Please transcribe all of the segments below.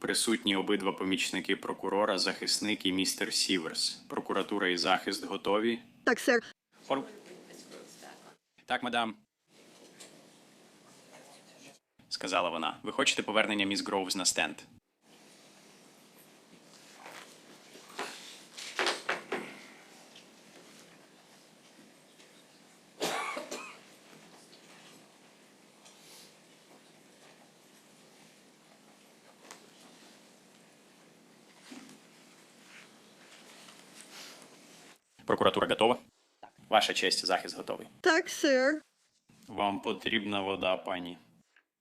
Присутні обидва помічники прокурора, захисник і містер Сіверс. Прокуратура і захист готові. Так, сер. Фор... Так, мадам. Сказала вона. Ви хочете повернення міс Гроувз на стенд? Прокуратура готова? Ваша честь, захист готовий. Так, сер. Вам потрібна вода, пані.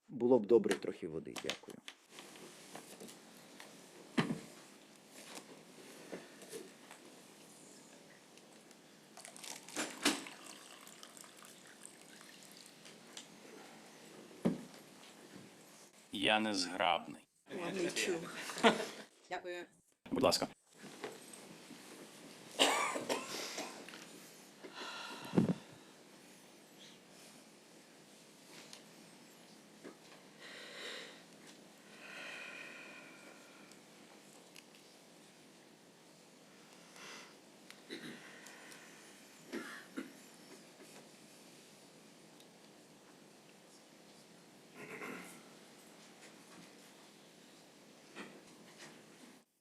Було б добре трохи води, дякую. Я не зграбний. Дякую. Будь ласка.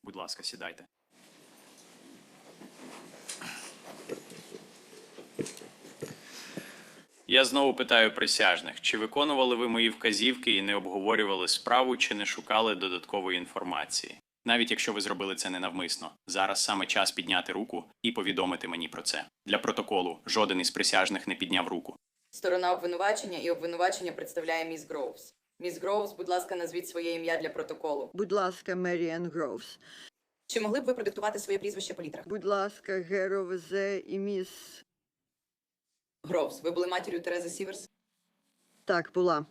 Будь ласка, сідайте. Я знову питаю присяжних, чи виконували ви мої вказівки і не обговорювали справу, чи не шукали додаткової інформації? Навіть якщо ви зробили це ненавмисно, зараз саме час підняти руку і повідомити мені про це. Для протоколу жоден із присяжних не підняв руку. Сторона обвинувачення і обвинувачення представляє міс Гроувс. Міс Гроувс, будь ласка, назвіть своє ім'я для протоколу. Будь ласка, Меріан Гроувс. Чи могли б ви продиктувати своє прізвище по літерах? Будь ласка, Геровзе і міс. Гроувс, ви були матір'ю Терези Сіверс? Так, була.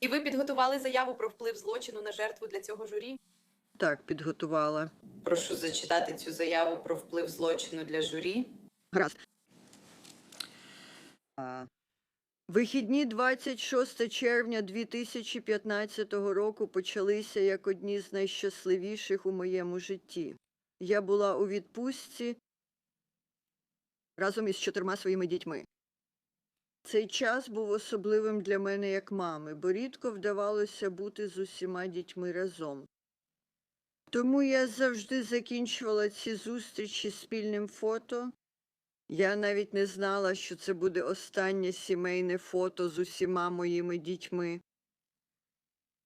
І ви підготували заяву про вплив злочину на жертву для цього журі? Так, підготувала. Прошу зачитати цю заяву про вплив злочину для журі. Гаразд. А, Вихідні 26 червня 2015 року почалися як одні з найщасливіших у моєму житті. Я була у відпустці разом із чотирма своїми дітьми. Цей час був особливим для мене як мами, бо рідко вдавалося бути з усіма дітьми разом. Тому я завжди закінчувала ці зустрічі спільним фото. Я навіть не знала, що це буде останнє сімейне фото з усіма моїми дітьми.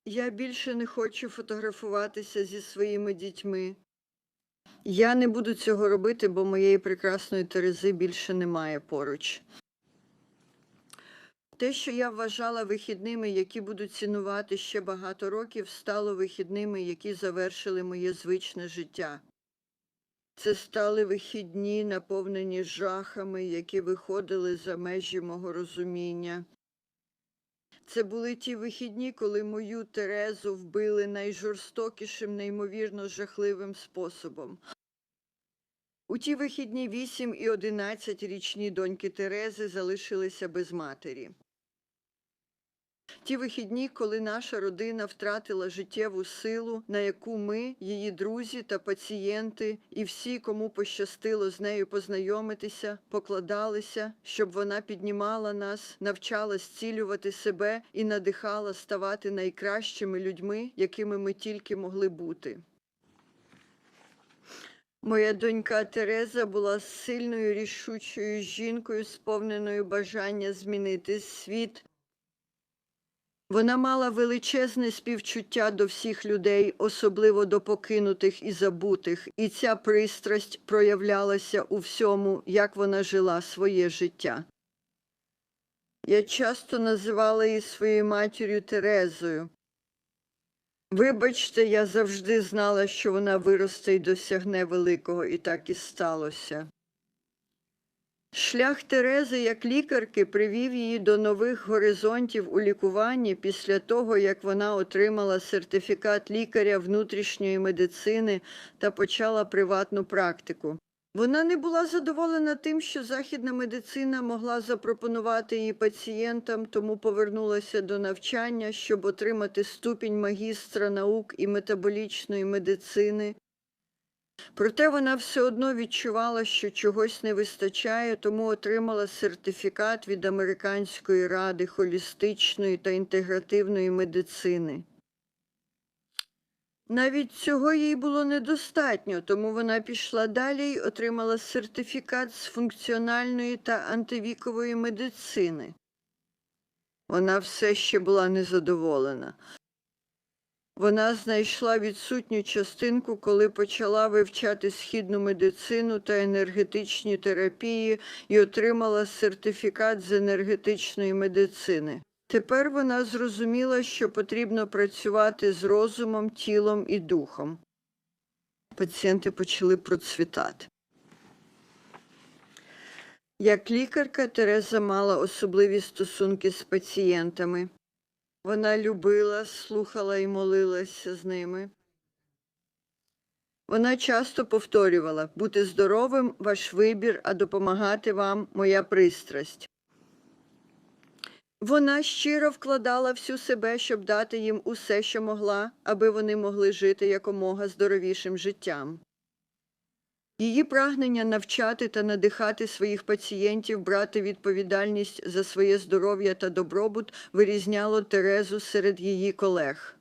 Я більше не хочу фотографуватися зі своїми дітьми. Я не буду цього робити, бо моєї прекрасної Терези більше немає поруч. Те, що я вважала вихідними, які буду цінувати ще багато років, стало вихідними, які завершили моє звичне життя. Це стали вихідні, наповнені жахами, які виходили за межі мого розуміння. Це були ті вихідні, коли мою Терезу вбили найжорстокішим, неймовірно жахливим способом. У ті вихідні 8 і 11 річні доньки Терези залишилися без матері. Ті вихідні, коли наша родина втратила життєву силу, на яку ми, її друзі та пацієнти, і всі, кому пощастило з нею познайомитися, покладалися, щоб вона піднімала нас, навчала зцілювати себе і надихала ставати найкращими людьми, якими ми тільки могли бути. Моя донька Тереза була сильною рішучою жінкою, сповненою бажання змінити світ. Вона мала величезне співчуття до всіх людей, особливо до покинутих і забутих, і ця пристрасть проявлялася у всьому, як вона жила своє життя. Я часто називала її своєю матір'ю Терезою. Вибачте, я завжди знала, що вона виросте і досягне великого, і так і сталося. Шлях Терези як лікарки привів її до нових горизонтів у лікуванні після того, як вона отримала сертифікат лікаря внутрішньої медицини та почала приватну практику. Вона не була задоволена тим, що західна медицина могла запропонувати її пацієнтам, тому повернулася до навчання, щоб отримати ступінь магістра наук і метаболічної медицини. Проте вона все одно відчувала, що чогось не вистачає, тому отримала сертифікат від Американської ради холістичної та інтегративної медицини. Навіть цього їй було недостатньо, тому вона пішла далі й отримала сертифікат з функціональної та антивікової медицини. Вона все ще була незадоволена. Вона знайшла відсутню частинку, коли почала вивчати східну медицину та енергетичні терапії і отримала сертифікат з енергетичної медицини. Тепер вона зрозуміла, що потрібно працювати з розумом, тілом і духом. Пацієнти почали процвітати. Як лікарка Тереза мала особливі стосунки з пацієнтами. Вона любила, слухала і молилася з ними. Вона часто повторювала бути здоровим ваш вибір, а допомагати вам моя пристрасть. Вона щиро вкладала всю себе, щоб дати їм усе, що могла, аби вони могли жити якомога здоровішим життям. Її прагнення навчати та надихати своїх пацієнтів брати відповідальність за своє здоров'я та добробут вирізняло Терезу серед її колег.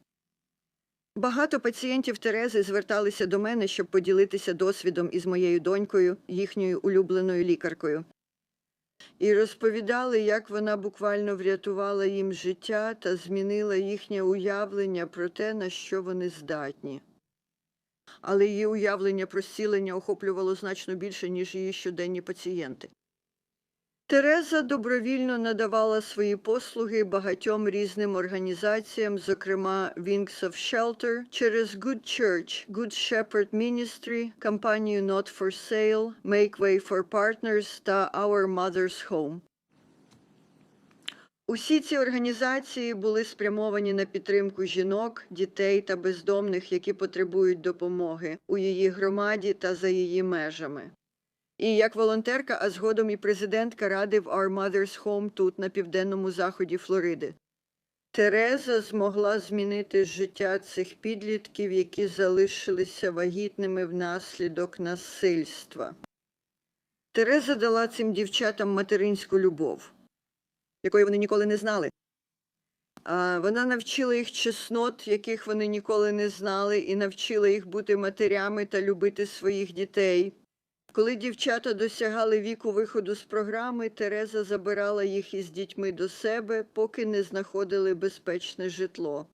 Багато пацієнтів Терези зверталися до мене, щоб поділитися досвідом із моєю донькою, їхньою улюбленою лікаркою і розповідали, як вона буквально врятувала їм життя та змінила їхнє уявлення про те, на що вони здатні. Але її уявлення про зцілення охоплювало значно більше, ніж її щоденні пацієнти. Тереза добровільно надавала свої послуги багатьом різним організаціям, зокрема Wings of Shelter, через Good Church, Good Shepherd Ministry, кампанію Not for Sale, Make Way for Partners та Our Mother's Home. Усі ці організації були спрямовані на підтримку жінок, дітей та бездомних, які потребують допомоги у її громаді та за її межами. І як волонтерка, а згодом і президентка ради в Our Mother's Home тут, на південному заході Флориди. Тереза змогла змінити життя цих підлітків, які залишилися вагітними внаслідок насильства. Тереза дала цим дівчатам материнську любов, якої вони ніколи не знали. Вона навчила їх чеснот, яких вони ніколи не знали, і навчила їх бути матерями та любити своїх дітей. Коли дівчата досягали віку виходу з програми, Тереза забирала їх із дітьми до себе, поки не знаходили безпечне житло.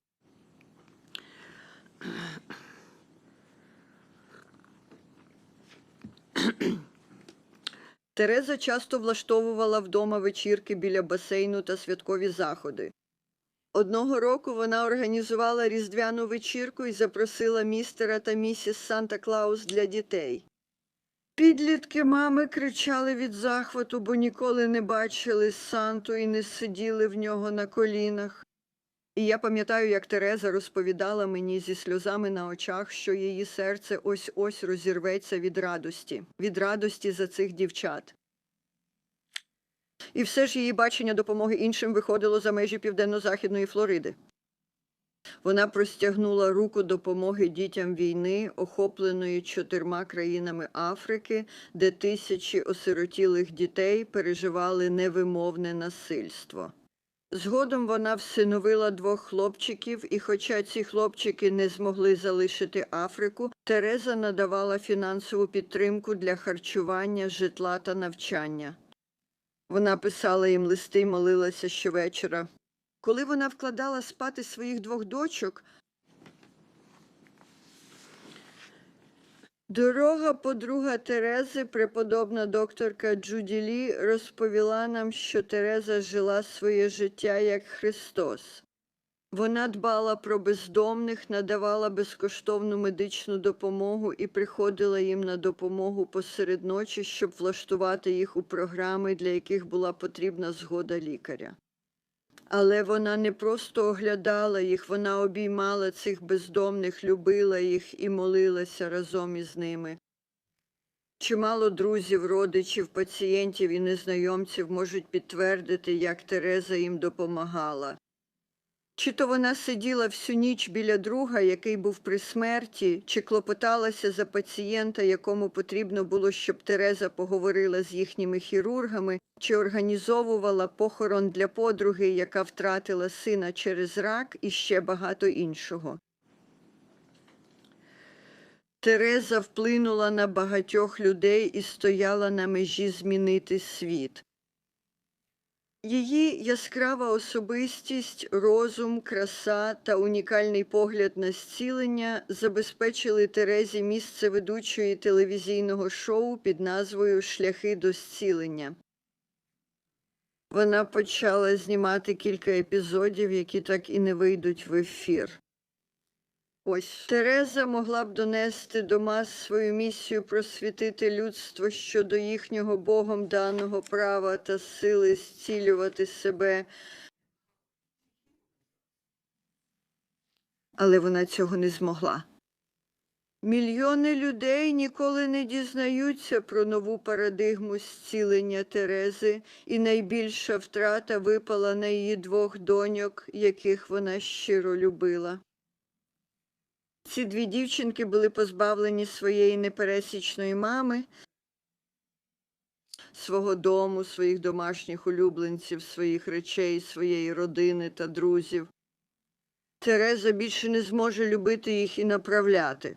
Тереза часто влаштовувала вдома вечірки біля басейну та святкові заходи. Одного року вона організувала різдвяну вечірку і запросила містера та місіс Санта Клаус для дітей. Підлітки мами кричали від захвату, бо ніколи не бачили Санту і не сиділи в нього на колінах. І я пам'ятаю, як Тереза розповідала мені зі сльозами на очах, що її серце ось ось розірветься від радості, від радості за цих дівчат. І все ж її бачення допомоги іншим виходило за межі південно-західної Флориди. Вона простягнула руку допомоги дітям війни, охопленої чотирма країнами Африки, де тисячі осиротілих дітей переживали невимовне насильство. Згодом вона всиновила двох хлопчиків, і хоча ці хлопчики не змогли залишити Африку, Тереза надавала фінансову підтримку для харчування, житла та навчання. Вона писала їм листи й молилася щовечора. Коли вона вкладала спати своїх двох дочок, дорога подруга Терези, преподобна докторка Джуді Лі, розповіла нам, що Тереза жила своє життя як Христос. Вона дбала про бездомних, надавала безкоштовну медичну допомогу і приходила їм на допомогу посеред ночі, щоб влаштувати їх у програми, для яких була потрібна згода лікаря. Але вона не просто оглядала їх, вона обіймала цих бездомних, любила їх і молилася разом із ними. Чимало друзів, родичів, пацієнтів і незнайомців можуть підтвердити, як Тереза їм допомагала. Чи то вона сиділа всю ніч біля друга, який був при смерті, чи клопоталася за пацієнта, якому потрібно було, щоб Тереза поговорила з їхніми хірургами, чи організовувала похорон для подруги, яка втратила сина через рак, і ще багато іншого. Тереза вплинула на багатьох людей і стояла на межі змінити світ. Її яскрава особистість, розум, краса та унікальний погляд на зцілення забезпечили Терезі місце ведучої телевізійного шоу під назвою Шляхи до зцілення. Вона почала знімати кілька епізодів, які так і не вийдуть в ефір. Ось Тереза могла б донести до мас свою місію просвітити людство щодо їхнього Богом даного права та сили зцілювати себе. Але вона цього не змогла. Мільйони людей ніколи не дізнаються про нову парадигму зцілення Терези, і найбільша втрата випала на її двох доньок, яких вона щиро любила. Ці дві дівчинки були позбавлені своєї непересічної мами, свого дому, своїх домашніх улюбленців, своїх речей, своєї родини та друзів. Тереза більше не зможе любити їх і направляти.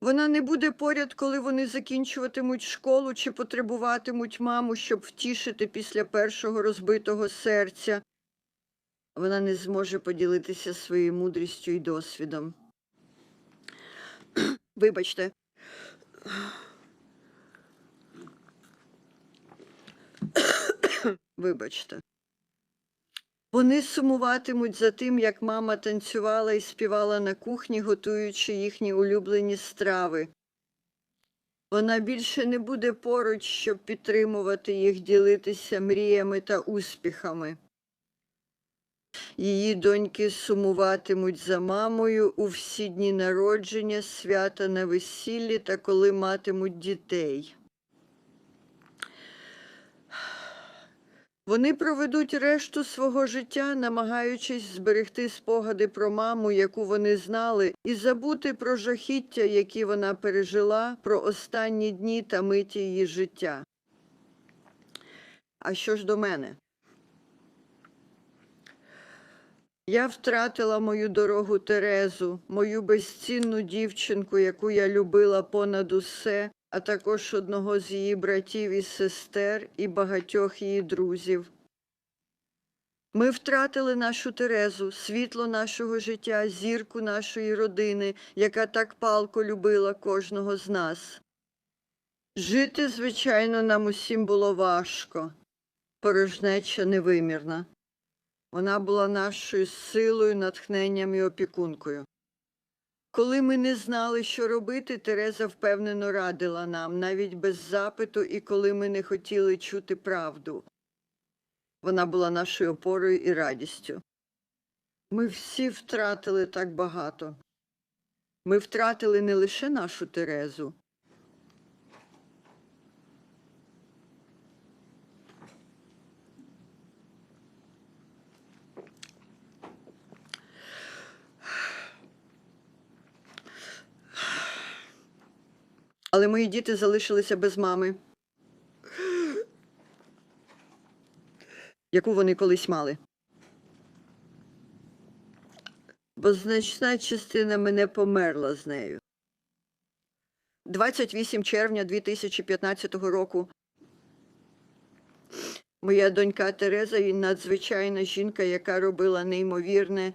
Вона не буде поряд, коли вони закінчуватимуть школу чи потребуватимуть маму, щоб втішити після першого розбитого серця. Вона не зможе поділитися своєю мудрістю і досвідом. Вибачте. Вибачте. Вони сумуватимуть за тим, як мама танцювала і співала на кухні, готуючи їхні улюблені страви. Вона більше не буде поруч, щоб підтримувати їх, ділитися мріями та успіхами. Її доньки сумуватимуть за мамою у всі дні народження, свята на весіллі та коли матимуть дітей. Вони проведуть решту свого життя, намагаючись зберегти спогади про маму, яку вони знали, і забути про жахіття, які вона пережила, про останні дні та миті її життя. А що ж до мене? Я втратила мою дорогу Терезу, мою безцінну дівчинку, яку я любила понад усе, а також одного з її братів і сестер і багатьох її друзів. Ми втратили нашу Терезу, світло нашого життя, зірку нашої родини, яка так палко любила кожного з нас. Жити, звичайно, нам усім було важко, порожнеча невимірна. Вона була нашою силою, натхненням і опікункою. Коли ми не знали, що робити, Тереза впевнено радила нам, навіть без запиту, і коли ми не хотіли чути правду. Вона була нашою опорою і радістю. Ми всі втратили так багато. Ми втратили не лише нашу Терезу. Але мої діти залишилися без мами, яку вони колись мали. Бо значна частина мене померла з нею. 28 червня 2015 року моя донька Тереза і надзвичайна жінка, яка робила неймовірне,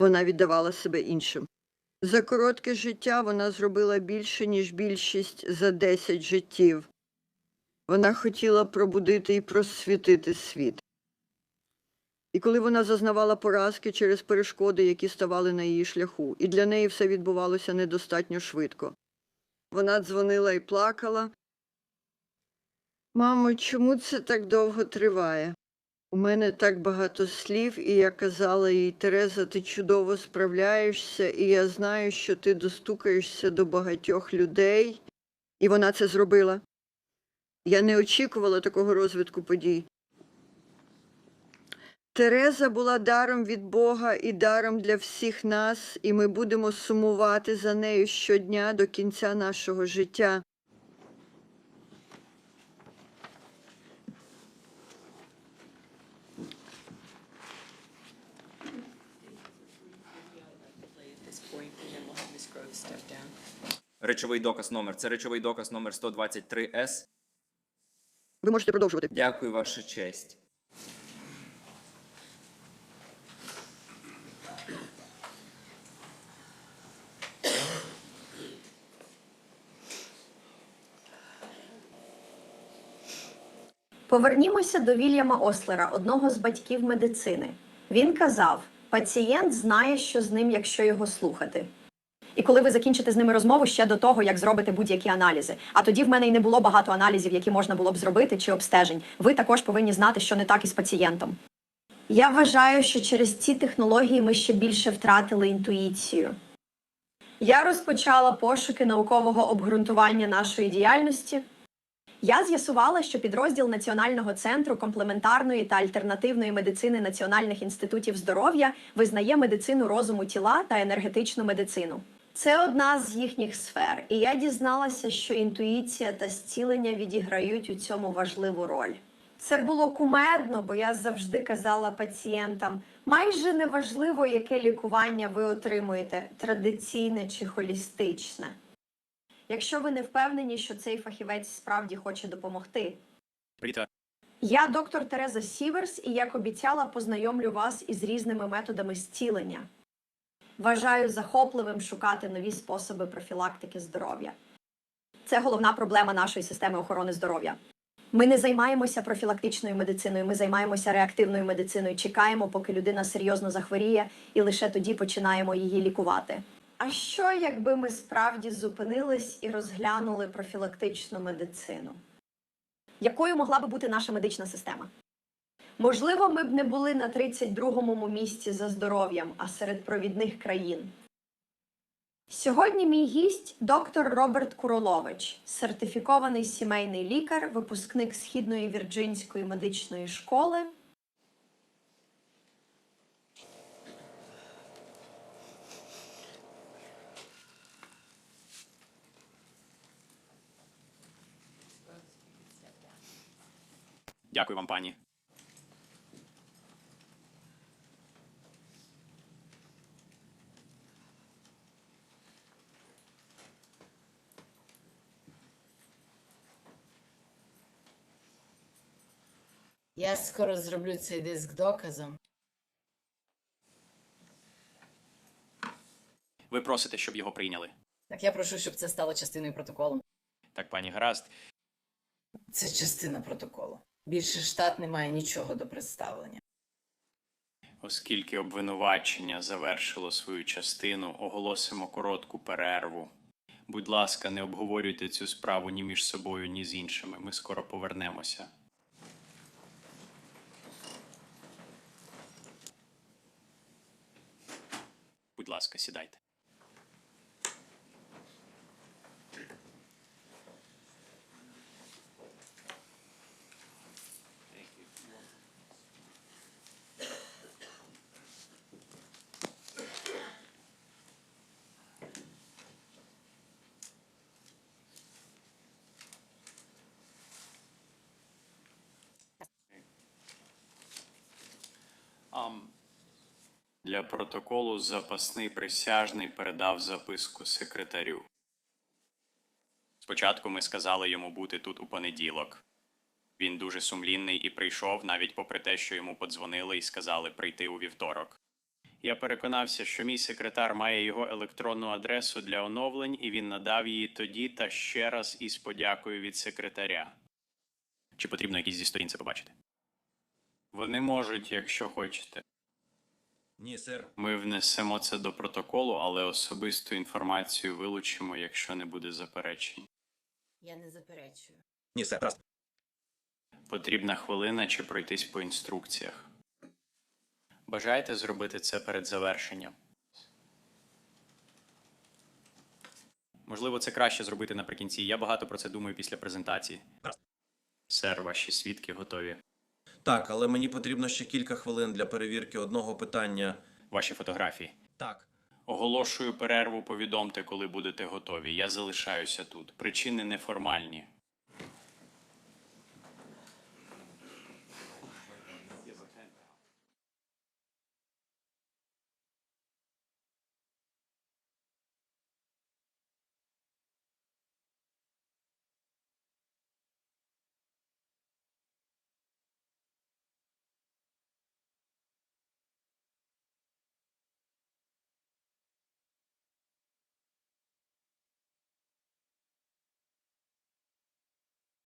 вона віддавала себе іншим. За коротке життя вона зробила більше, ніж більшість за 10 життів. Вона хотіла пробудити і просвітити світ. І коли вона зазнавала поразки через перешкоди, які ставали на її шляху, і для неї все відбувалося недостатньо швидко. Вона дзвонила і плакала. Мамо, чому це так довго триває? У мене так багато слів, і я казала їй, Тереза, ти чудово справляєшся, і я знаю, що ти достукаєшся до багатьох людей. І вона це зробила. Я не очікувала такого розвитку подій. Тереза була даром від Бога і даром для всіх нас, і ми будемо сумувати за нею щодня до кінця нашого життя. Речовий доказ номер. Це речовий доказ номер 123С. Ви можете продовжувати. Дякую, ваша честь. Повернімося до Вільяма Ослера, одного з батьків медицини. Він казав: пацієнт знає, що з ним, якщо його слухати. І коли ви закінчите з ними розмову ще до того, як зробите будь-які аналізи. А тоді в мене й не було багато аналізів, які можна було б зробити чи обстежень. Ви також повинні знати, що не так із пацієнтом. Я вважаю, що через ці технології ми ще більше втратили інтуїцію. Я розпочала пошуки наукового обґрунтування нашої діяльності. Я з'ясувала, що підрозділ Національного центру комплементарної та альтернативної медицини національних інститутів здоров'я визнає медицину розуму тіла та енергетичну медицину. Це одна з їхніх сфер, і я дізналася, що інтуїція та зцілення відіграють у цьому важливу роль. Це було кумедно, бо я завжди казала пацієнтам: майже неважливо, яке лікування ви отримуєте традиційне чи холістичне. Якщо ви не впевнені, що цей фахівець справді хоче допомогти. Ріта, Я доктор Тереза Сіверс, і як обіцяла, познайомлю вас із різними методами зцілення. Вважаю захопливим шукати нові способи профілактики здоров'я. Це головна проблема нашої системи охорони здоров'я. Ми не займаємося профілактичною медициною, ми займаємося реактивною медициною, чекаємо, поки людина серйозно захворіє, і лише тоді починаємо її лікувати. А що, якби ми справді зупинились і розглянули профілактичну медицину? Якою могла би бути наша медична система? Можливо, ми б не були на 32-му місці за здоров'ям, а серед провідних країн. Сьогодні мій гість доктор Роберт Куролович, сертифікований сімейний лікар, випускник Східної Вірджинської медичної школи. дякую вам, пані. Я скоро зроблю цей диск доказом. Ви просите, щоб його прийняли. Так я прошу, щоб це стало частиною протоколу. Так, пані гаразд. Це частина протоколу. Більше штат не має нічого до представлення. Оскільки обвинувачення завершило свою частину, оголосимо коротку перерву. Будь ласка, не обговорюйте цю справу ні між собою, ні з іншими. Ми скоро повернемося. Будь ласка, сідайте. Для протоколу запасний присяжний передав записку секретарю. Спочатку ми сказали йому бути тут у понеділок. Він дуже сумлінний і прийшов, навіть попри те, що йому подзвонили і сказали прийти у вівторок. Я переконався, що мій секретар має його електронну адресу для оновлень, і він надав її тоді та ще раз із подякою від секретаря. Чи потрібно якісь зі сторін це побачити? Вони можуть, якщо хочете. Ні, сер. Ми внесемо це до протоколу, але особисту інформацію вилучимо, якщо не буде заперечень. Я не заперечую. Ні, сер. Раз. Потрібна хвилина чи пройтись по інструкціях. Бажаєте зробити це перед завершенням? Можливо, це краще зробити наприкінці. Я багато про це думаю після презентації. Сер, ваші свідки готові. Так, але мені потрібно ще кілька хвилин для перевірки одного питання. Ваші фотографії. Так. Оголошую перерву, повідомте, коли будете готові. Я залишаюся тут. Причини неформальні.